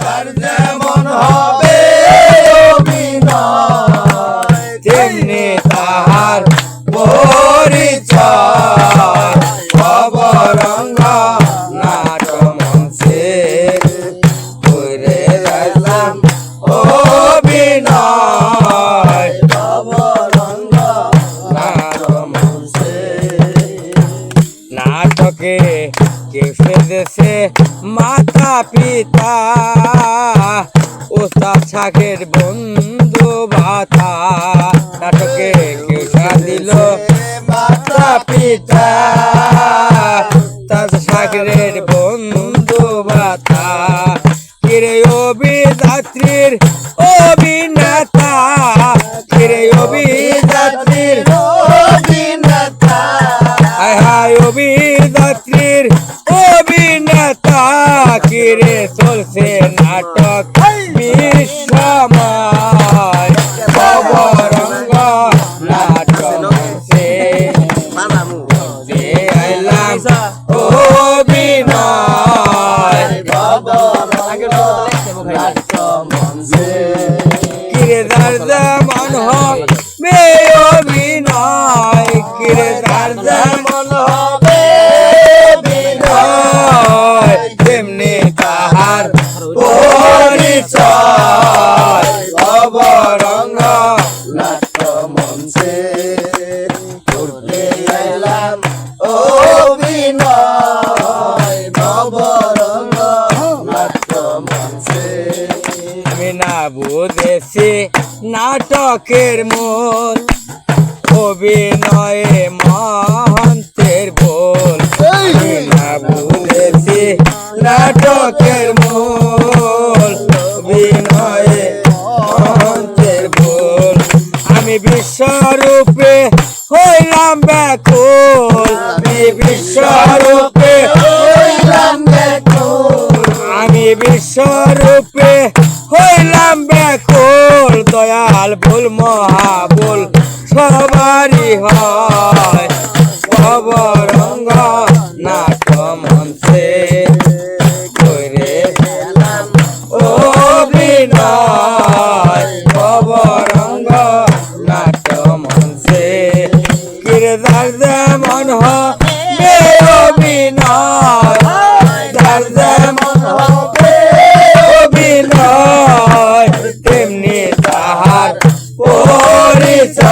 তার যেমন হবে তেমনি তাহার পরিচয় খবরঙ্গ নাটমঞ্চে করে রাখলাম সেদেশে মাতা পিতা ওস্তাদ শাকের বন্ধু ভাতা। নাটকে কেউ দিল মাতা পিতা তার শাকের বন্ধু ভাতা। কিরে অভিযাত্রীর অভিনেতা, কিরে অভিযাত্রীর অভিনেতা। হায় হায় অভিযাত্রীর অভিনেতা করতে এলাম অভিনয় নবরঙ্গ নাট্য মঞ্চে। আমি না বুঝেছি নাটকের মূল অভিনয়ে মহন্তের বল। আমি না বুঝেছি নাটকের মূল অভিনয়ে মহন্তের বল। আমি বিশ্বরূপে হইলাম ব্যাকুল আমি বিশ্বরূপে হইলাম ব্যাকুল আমি বিশ্বরূপে হইলাম ব্যাকুল দয়াল ভুল মহাবুল সবারই হয়। খবরঙ্গ কিরদার যেমন হবে অভিনয় যার যেমন হবে অভিনয় তেমনি তাহার পরিচয়।